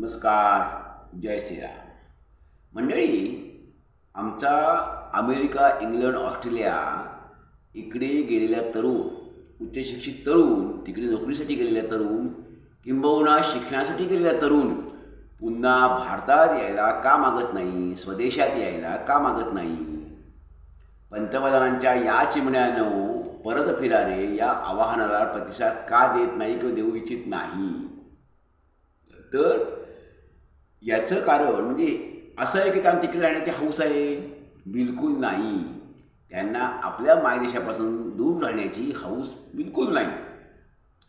नमस्कार जय श्रीराम. मंडळी आमचा अमेरिका इंग्लंड ऑस्ट्रेलिया इकडे गेलेल्या तरुण उच्चशिक्षित तरुण तिकडे नोकरीसाठी गेलेल्या तरुण किंबहुना शिक्षणासाठी गेलेल्या तरुण पुन्हा भारतात यायला का मागत नाही स्वदेशात यायला का मागत नाही? पंतप्रधानांच्या या चिमण्यानं परत फिरारे या आवाहनाला प्रतिसाद का देत नाही किंवा देऊ इच्छित नाही? तर याचं कारण म्हणजे असं आहे की त्यांना तिकडे राहण्याची हौस आहे. बिलकुल नाही. त्यांना आपल्या मायदेशापासून दूर राहण्याची हौस बिलकुल नाही.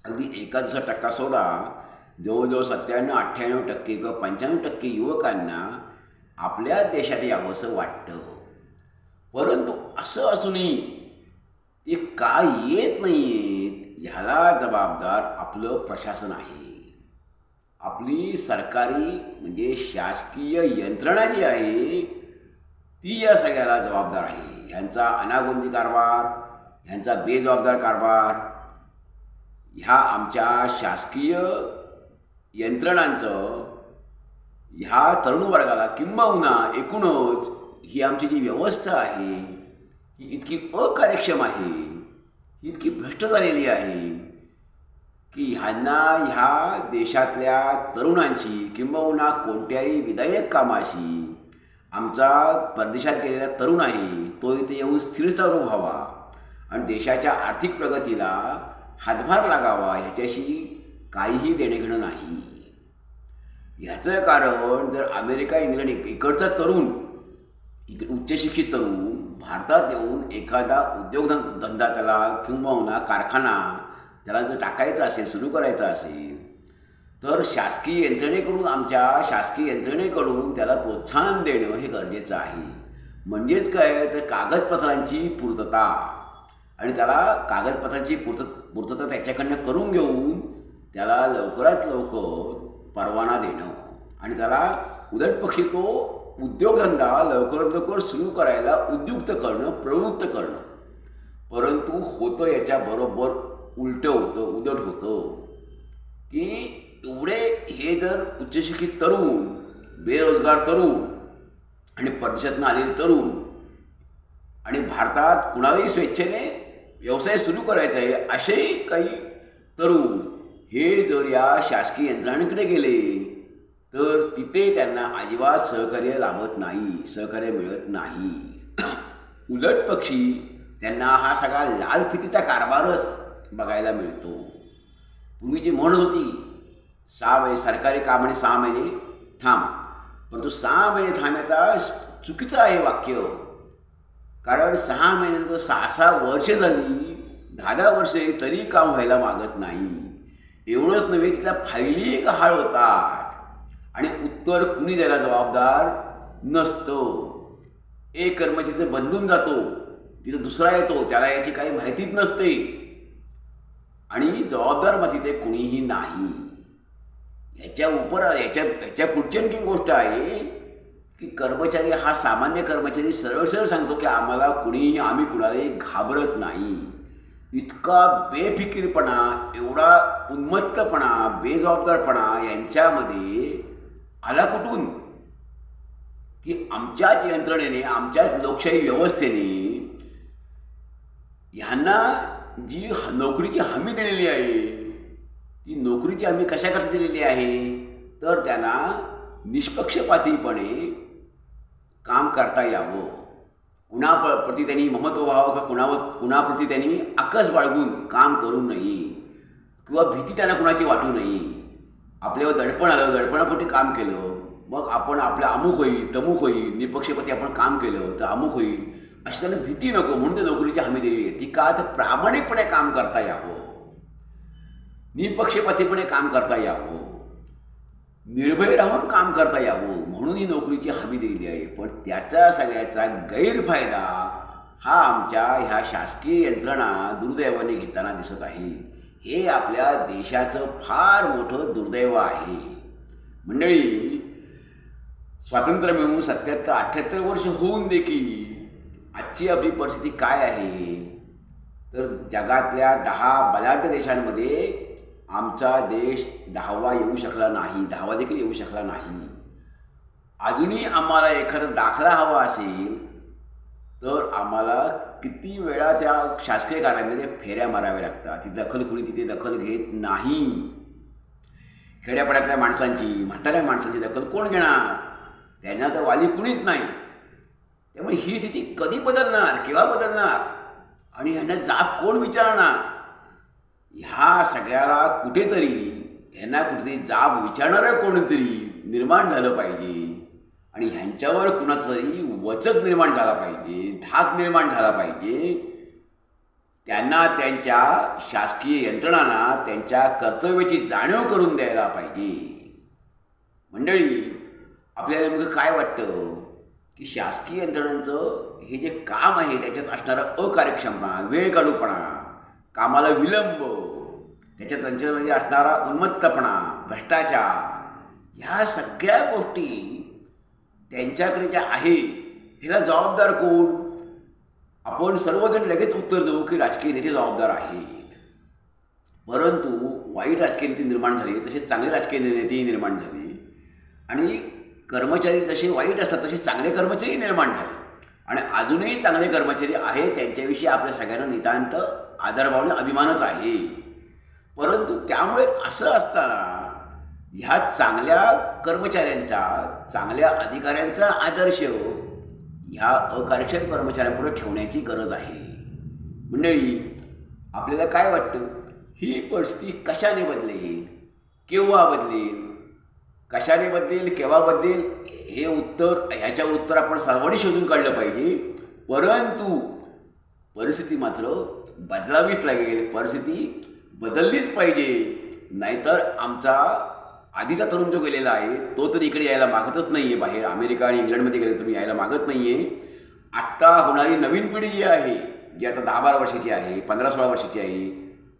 अगदी एकाच टक्का सोडा. जवळजवळ सत्त्याण्णव अठ्ठ्याण्णव टक्के किंवा पंच्याण्णव टक्के युवकांना आपल्या देशात यावंसं वाटतं. परंतु असं असूनही ते का येत नाही आहेत ह्याला जबाबदार आपलं प्रशासन आहे. आपली सरकारी म्हणजे शासकीय यंत्रणा जी आहे ती या सगळ्याला जबाबदार आहे. ह्यांचा अनागोंदी कारभार ह्यांचा बेजबाबदार कारभार ह्या आमच्या शासकीय यंत्रणांचं ह्या तरुण वर्गाला किंबहुना एकूणच ही आमची जी व्यवस्था आहे ही इतकी अकार्यक्षम आहे ही इतकी भ्रष्ट झालेली आहे. की ह्यांना ह्या देशातल्या तरुणांशी किंबहुना कोणत्याही विधायक कामाशी आमचा परदेशात गेलेला तरुण आहे तो इथे येऊन स्थिरस्थावर व्हावा. आणि देशाच्या आर्थिक प्रगतीला हातभार लागावा ह्याच्याशी काहीही देणेघेणं नाही. ह्याचं कारण जर अमेरिका इंग्लंड इकडचा तरुण इक उच्चशिक्षित तरुण भारतात येऊन एखादा उद्योगधं धंदा त्याला किंबहुना कारखाना त्याला जर टाकायचं असेल सुरू करायचं असेल तर शासकीय यंत्रणेकडून आमच्या शासकीय यंत्रणेकडून त्याला प्रोत्साहन देणं हे गरजेचं आहे. म्हणजेच काय? तर कागदपत्रांची पूर्तता. आणि त्याला कागदपत्रांची पूर्त पूर्तता त्याच्याकडनं करून घेऊन त्याला लवकरात लवकर परवाना देणं. आणि त्याला उलटपक्षी तो उद्योगधंदा लवकरात लवकर सुरू करायला उद्युक्त करणं प्रवृत्त करणं. परंतु होतं याच्याबरोबर उलटं होतं उदट होतं. की एवढे हे जर उच्चशिक्षित तरुण बेरोजगार तरुण आणि परदेशातून आलेले तरुण आणि भारतात कुणालाही स्वेच्छेने व्यवसाय सुरू करायचा आहे असेही काही तरुण हे जर या शासकीय यंत्रणांकडे गेले तर तिथे त्यांना अजिबात सहकार्य लाभत नाही सहकार्य मिळत नाही. उलट पक्षी त्यांना हा सगळा लाल फितीचा कारभारच बघायला मिळतो. पूर्वीची म्हणत होती सहा महिने सरकारी काम आणि सहा महिने थांब परंतु सहा महिने थांबता चुकीचं आहे वाक्य. कारण सहा महिन्यानंतर सहा सहा वर्ष झाली दहा दहा वर्षे तरी काम व्हायला मागत नाही. एवढंच नव्हे तिला फायली गहाळ होतात आणि उत्तर कुणी द्यायला जबाबदार नसतं. एक कर्मचारी बदलून जातो. तिथं दुसरा येतो त्याला याची काही माहितीच नसते. आणि जबाबदार मग तिथे कुणीही नाही. याच्या उपर याच्या याच्या पुढची आणखी गोष्ट आहे की कर्मचारी हा सामान्य कर्मचारी सरळ सरळ सांगतो की आम्हाला कुणीही आम्ही कुणालाही घाबरत नाही. इतका बेफिकीरपणा एवढा उन्मत्तपणा बेजबाबदारपणा यांच्यामध्ये आला कुठून? की आमच्याच यंत्रणेने आमच्याच लोकशाही व्यवस्थेने ह्यांना जी नोकरीची हमी दिलेली आहे ती नोकरीची हमी कशाकरता दिलेली आहे? तर त्यांना निष्पक्षपातीपणे काम करता यावं. कुणा प- त्यांनी महत्त्व व्हावं का कुणावर कुणाप्रती त्यांनी आकस बाळगून काम करू नये? किंवा भीती त्यांना कुणाची वाटू नये? आपल्यावर दडपण आलं दडपणापोटी काम केलं मग आपण आपल्या अमुक होईल तमुक होईल निपक्षपाती आपण काम केलं तर अमुक होईल. अशी त्यांना भीती नको म्हणून ते नोकरीची हमी दिली आहे. ती का तर प्रामाणिकपणे काम करता यावं. निपक्षपातीपणे काम करता यावं. निर्भय राहून काम करता यावं म्हणून ही नोकरीची हमी दिलेली आहे. पण त्याचा सगळ्याचा गैरफायदा हा आमच्या ह्या शासकीय यंत्रणा दुर्दैवाने घेताना दिसत आहे. हे आपल्या देशाचं फार मोठं दुर्दैव आहे. मंडळी स्वातंत्र्य मिळून सत्याहत्तर अठ्ठ्याहत्तर वर्ष होऊन देखील आजची आपली परिस्थिती काय आहे? तर जगातल्या दहा बलाढ्य देशांमध्ये आमचा देश दहावा येऊ शकला नाही दहावा देखील येऊ शकला नाही. अजूनही आम्हाला एखादा दाखला हवा असेल तर आम्हाला किती वेळा त्या शासकीय कार्यामध्ये फेऱ्या माराव्या लागतात. ती दखल कुणी तिथे दखल घेत नाही. खेड्यापाड्यातल्या माणसांची म्हाताऱ्या माणसांची दखल कोण घेणार? त्यांना तर वाली कुणीच नाही. त्यामुळे ही स्थिती कधी बदलणार केव्हा बदलणार? आणि ह्यांना जाब कोण विचारणार? ह्या सगळ्याला कुठेतरी ह्यांना कुठेतरी जाब विचारणारं कोणतरी निर्माण झालं पाहिजे. आणि ह्यांच्यावर कुणाचा तरी वचक निर्माण झाला पाहिजे धाक निर्माण झाला पाहिजे. त्यांना त्यांच्या शासकीय यंत्रणांना त्यांच्या कर्तव्याची जाणीव करून द्यायला पाहिजे. मंडळी आपल्याला नेमकं काय वाटतं? की शासकीय यंत्रणांचं हे जे काम आहे त्याच्यात असणारा अकार्यक्षमपणा वेळ काढूपणा कामाला विलंब त्याच्यात त्यांच्यामध्ये म्हणजे असणारा उन्मत्तपणा भ्रष्टाचार ह्या सगळ्या गोष्टी त्यांच्याकडे ज्या आहेत ह्याला जबाबदार कोण? आपण सर्वजण लगेच उत्तर देऊ की राजकीय नेते जबाबदार आहेत. परंतु वाईट राजकीय नेते निर्माण झाले तसेच चांगले राजकीय नेतेही निर्माण झाले. आणि कर्मचारी जसे वाईट असतात तसे चांगले कर्मचारी निर्माण झाले. आणि अजूनही चांगले कर्मचारी आहेत त्यांच्याविषयी आपल्या सगळ्यांना नितांत आदरभावने अभिमानच आहे. परंतु त्यामुळे असं असताना ह्या चांगल्या कर्मचाऱ्यांचा चांगल्या अधिकाऱ्यांचा आदर्श ह्या अकार्यक्षम कर्मचाऱ्यांपुढे ठेवण्याची गरज आहे. मंडळी आपल्याला काय वाटतं? ही परिस्थिती कशाने बदलेल? केव्हा बदलेल? कशाने बदलेल केव्हा बदलेल हे उत्तर ह्याच्यावर उत्तर आपण सर्वांनी शोधून काढलं पाहिजे. परंतु परिस्थिती मात्र बदलावीच लागेल. परिस्थिती बदललीच पाहिजे. नाहीतर आमचा आधीचा तरुण जो गेलेला आहे तो तर इकडे यायला मागतच नाही आहे बाहेर. अमेरिका आणि इंग्लंडमध्ये गेले तुम्ही यायला मागत नाही आहे आत्ता होणारी नवीन पिढी जी आहे जी आता दहा बारा वर्षाची आहे पंधरा सोळा वर्षाची आहे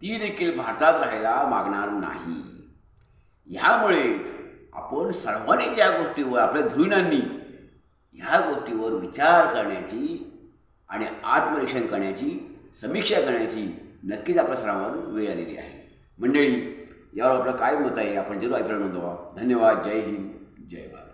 ती देखील भारतात राहायला मागणार नाही. ह्यामुळेच आपण सर्वांनी ज्या गोष्टीवर आपल्या धुईनांनी ह्या गोष्टीवर विचार करण्याची आणि आत्मरीक्षण करण्याची समीक्षा करण्याची नक्कीच आपल्या सर्वांवर वेळ आलेली आहे. मंडळी यावर आपलं काय मत आहे आपण जरूर अभिप्राय नोंदवा. धन्यवाद. जय हिंद. जय भारत.